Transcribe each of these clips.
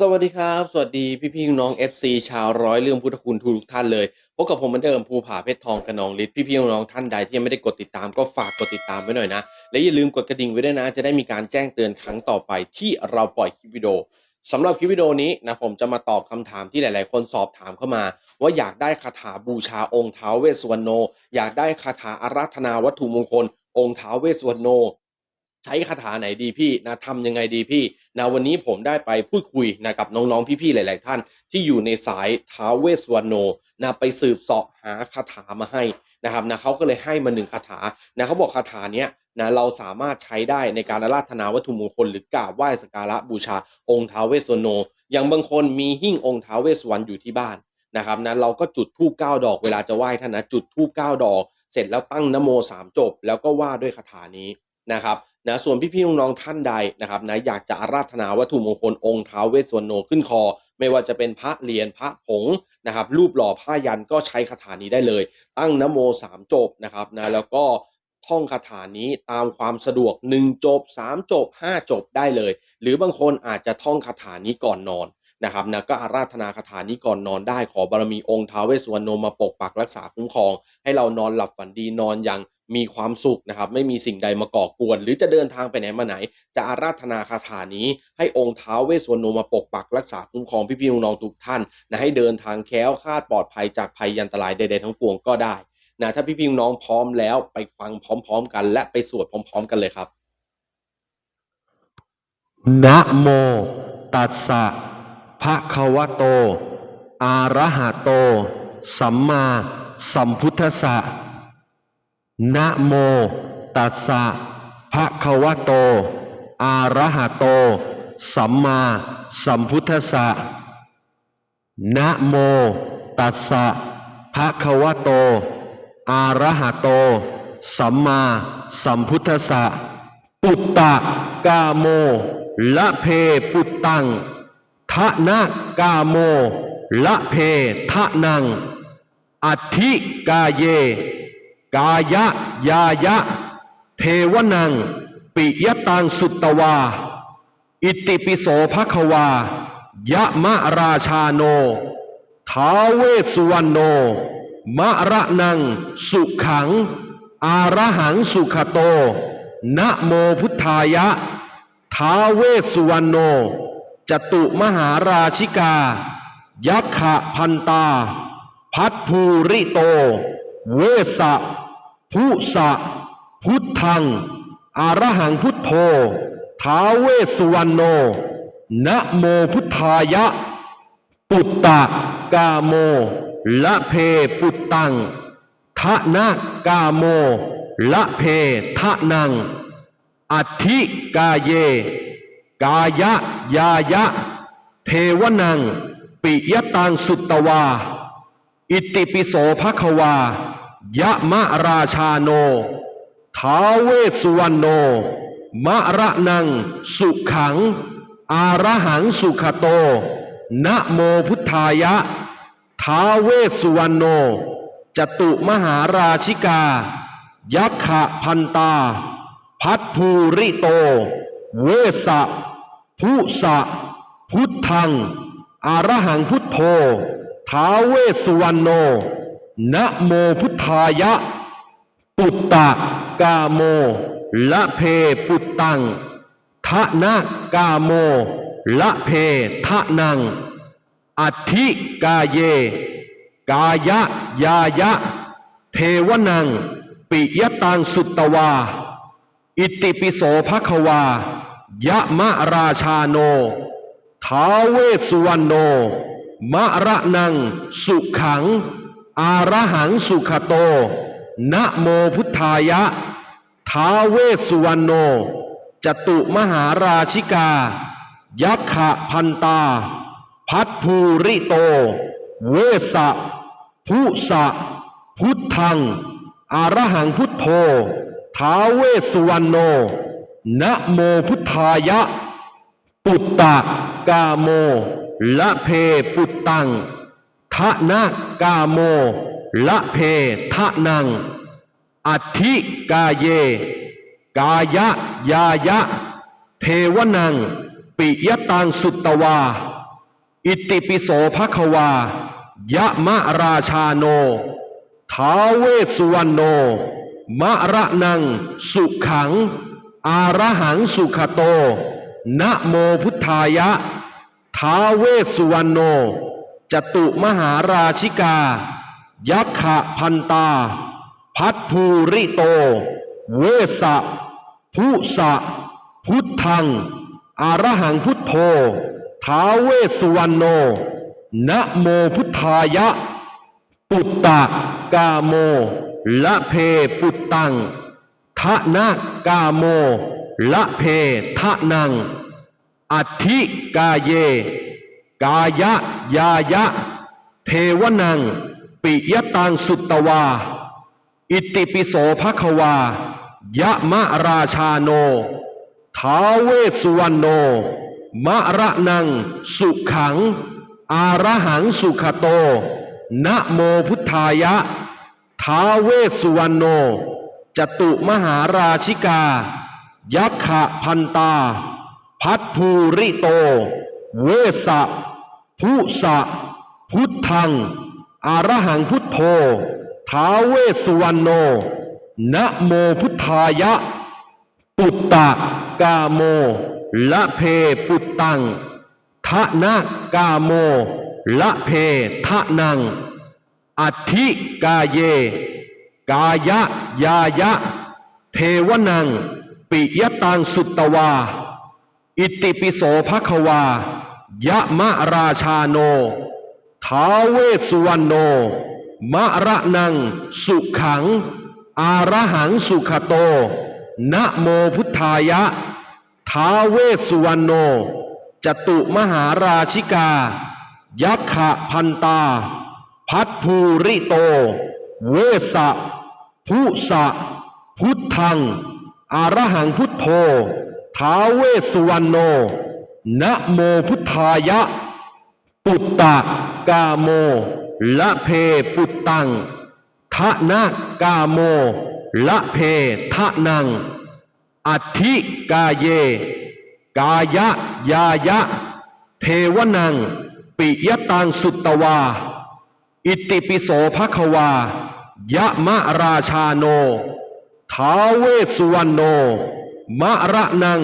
สวัสดีครับ สวัสดีพี่พี่น้อง FC ชาวร้อยเรื่องพุทธคุณทุกท่านเลยพบกับผมเหมือนเดิมภูผาเพชรทองกระนองฤทธิ์พี่พี่น้องท่านใดที่ยังไม่ได้กดติดตามก็ฝากกดติดตามไว้หน่อยนะ และอย่าลืมกดกระดิ่งไว้ด้วยนะ จะได้มีการแจ้งเตือนครั้งต่อไปที่เราปล่อยคลิปวิดีโอสำหรับคลิปวิดีโอนี้นะผมจะมาตอบคำถามที่หลาย ๆ คนสอบถามเข้ามา ว่าอยากได้คาถาบูชาองค์ท้าวเวสวรรณโน อยากได้คาถาอาราธนาวัตถุมงคล องค์ท้าวเวสสวรรณโน ใช้คาถาไหนดีพี่นะทำยังไงดีพี่นะวันนี้ผมได้ไปพูดคุยนะกับน้องๆพี่ๆหลาย ๆ ท่าน ที่อยู่ในสายท้าวเวสสวรรณโนนะไปสืบเสาะหาคาถามาให้นะครับนะเขาก็เลยให้มาหนึ่งคาถานะเขาบอกคาถาเนี้ยนะเราสามารถใช้ได้ในการอาราธนาวัตถุมงคลหรือกราบไหว้สักการะบูชาองค์ท้าวเวสสวรรณโน อย่างบางคนมีหิ้งองค์ท้าวเวสสวรรณอยู่ที่บ้านนะครับนะเราก็จุดธูปเก้าดอกเวลาจะไหว้ท่านนะจุดธูปเก้าดอก เสร็จแล้วตั้งนโมสามจบ แล้วก็ว่าด้วยคาถานี้นะครับ นะส่วนพี่ๆน้องๆท่านใดนะครับนะอยากจะอาราธนาวัตถุมงคลองค์ท้าวเวสสวรโนขึ้นคอ ไม่ว่าจะเป็นพระเหรียญพระผงนะครับรูปหล่อผ้ายันก็ใช้คาถานี้ได้เลย ตั้งนโมสามจบนะครับนะแล้วก็ท่องคาถานี้ตามความสะดวก 1 จบ 3 จบ 5 จบได้เลย หรือบางคนอาจจะท่องคาถานี้ก่อนนอน นะครับนะก็อาราธนาคาถานี้ก่อนนอนได้ขอบารมีองค์ท้าวเวสสวรรณโนมาปกปักรักษาคุ้มครอง ให้เรานอนหลับฝันดีนอนอย่างมีความสุขนะครับไม่มีสิ่งใดมาก่อกวน หรือจะเดินทางไปไหนมาไหน จะอาราธนาคาถานี้ให้องค์ท้าวเวสสวรรณโนมาปกปักรักษาคุ้มครองพี่ๆน้องๆทุกท่านนะให้เดินทางแค้วคาดปลอดภัยจากภัยอันตรายใดๆทั้งปวงก็ได้นะถ้าพี่ๆน้องพร้อมแล้วไปฟังพร้อม ๆ กัน และไปสวดพร้อม ๆ กันเลยครับนะโมตัสสะ ภะคะวะโตอะระหะโต สัมมาสัมพุทธสะนะโม ตัสสะภะคะวะโตอะระหะโต สัมมาสัมพุทธสะนะโม ตัสสะภะคะวะโตอะระหะโต สัมมาสัมพุทธสะปุตตะกาโมละเพปุตตัง ทะนะกาโม ละเพทะนัง อธิกาเย กายะยายะ เทวนัง ปิยตังสุตตวา อิติปิโสภควายะมะราชาโน ท้าเวสุวรรณโน มะระนัง สุขัง อาระหังสุขโต นะโมพุทธายะ ท้าเวสุวรรณโน จตุมหาราชิกา ยักขะพันตา พัทภูริโต เวสะพุสะ พุทธัง อารหังพุทโธ ท้าเวสุวรรณโน นะโมพุทธายะ ปุตตะกาโม ละเพปุตตังทะนะกาโม ละเพทะนัง อธิกาเย กายะ ยายะ เทวนัง ปิยตังสุตตวา อิติปิโสภควา ยะมะราชาโน ท้าวเวสุวรรณโน มะระนัง สุขัง อาระหังสุขโต นะโมพุทธายะ ท้าวเวสสุวรรณโน จตุมหาราชิกา ยักขะพันตา พัทภูริโต เวสะพุสะ พุทธัง อารหังพุทโธ ท้าเวสุวรรณโน นะโมพุทธายะ ปุตตะกาโม ละเพปุตตังทะนะกาโม ละเพทะนัง อธิกาเย กายะยายะ เทวนัง ปิยตังสุตตวา อิติปิโสภควา ยะมะราชาโน ท้าวเวสุวรรณโน มะระนัง สุขัง อาระหังสุขโต นะโมพุทธายะ ท้าวเวสุวรรณโน จตุมหาราชิกา ยักขะพันตา พัทภูริโต เวสะพุสะ พุทธัง อารหังพุทโธท้าเวสุวรรณโน นะโมพุทธายะ ปุตตะกาโม ละเพปุตตังทะนะกาโม ละเพทะนัง อธิกาเย กายะยายะ เทวนัง ปิยตังสุตตวา อิติปิโสภควายะมะราชาโน ท้าเวสสุวรรณโน มะระนัง สุขัง อาระหังสุขโต นะโมพุทธายะ ท้าเวสุวรรณโน จตุมหาราชิกา ยักขะพันตา พัทภูริโต เวสะพุสะ พุทธัง อารหังพุทโธ ท้าเวสุวรรณโน นะโมพุทธายะ ปุตตะกาโม ละเพปุตตังะนะกาโม ละเพทะนัง อธิกาเย กายะยายะ เทวนัง ปิยตังสุตตวา อิติปิโสภควา ยะมะราชาโน ท้าวเวสุวรรณโน มะระนัง สุขัง อาระหังสุขโต นะโมพุทธายะ ท้าวเวสุวรรณโน จตุมหาราชิกา ยักขะพันตา พัทภูริโต เวสะพุสะ พุทธัง อารหังพุทโธ ท้าเวสุวรรณโน นะโมพุทธายะ ปุตตะกาโม ละเพปุตตังทะนะกาโม ละเพทะนัง อธิกาเย กายะ ยายะ เทวนัง ปิยตังสุตตวา อิติปิโสภควา ยะมะราชาโน ท้าวเวสุวรรณโน มะระนัง สุขัง อาระหังสุขโต นะโมพุทธายะ ท้าวเวสสุวรรณโน จตุมหาราชิกา ยักขะพันตา พัทภูริโต เวสะ พุสะ พุทธัง อารหังพุทโธ ท้าเวสุวรรณโน นะโมพุทธายะ ปุตตะกาโม ละเพปุตตัง ทะนะกาโม ละเพทะนัง อธิกาเย กายะยายะ เทวนัง ปิยตังสุตตวา อิติปิโสภควา ยะมะราชาโน ท้าเวสุวรรณโน มะระนัง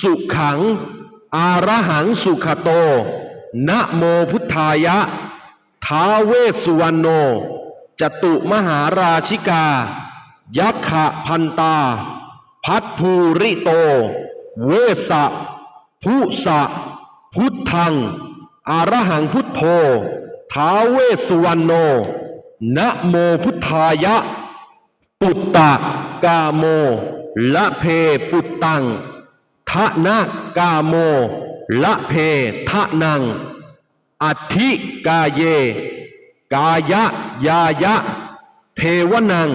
สุขัง อาระหังสุขโต นะโมพุทธายะ ท้าเวสุวรรณโน จตุมหาราชิกา ยักขะพันตา พัทภูริโต เวสะพุสะ พุทธัง อารหังพุทโธท้าเวสุวรรณโน นะโมพุทธายะ ปุตตะกาโม ละเพปุตตังทะนะกาโม ละเพทะนัง อธิกาเย กายะยายะ เทวนัง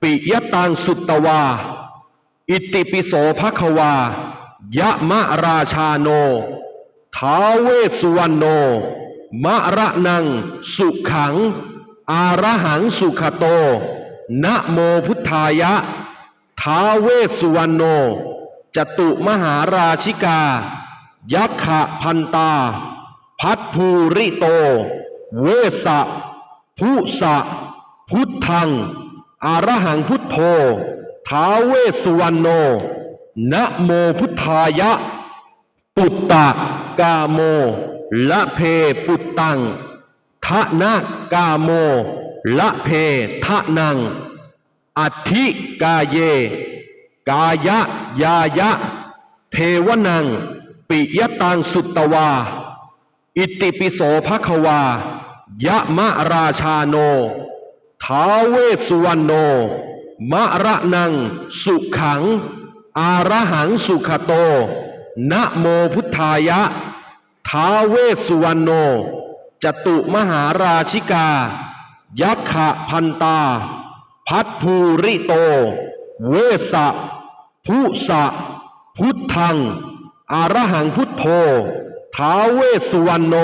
ปิยตังสุตตวา อิติปิโสภควายะมะราชาโน ท้าเวสสุวรรณโน มะระนัง สุขัง อาระหังสุขโต นะโมพุทธายะ ท้าเวสุวรรณโน จตุมหาราชิกา ยักขะพันตา พัทภูริโต เวสะพุสะ พุทธัง อารหังพุทโธ ท้าเวสุวรรณโน นะโมพุทธายะ ปุตตะกาโม ละเพปุตตังะนะกาโม ละเพทะนัง อธิกาเย กายะยายะ เทวนัง ปิยตังสุตตวา อิติปิโสภควา ยะมะราชาโน ท้าเวสุวรรณโน มะระนัง สุขัง อาระหังสุขโต นะโมพุทธายะ ท้าเวสุวรรณโน จตุมหาราชิกา ยักขะพันตา พัทภูริโต เวสะพุสะ พุทธัง อารหังพุทโธ ท้าเวสสุวรรณโน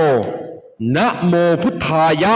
นะโมพุทธายะ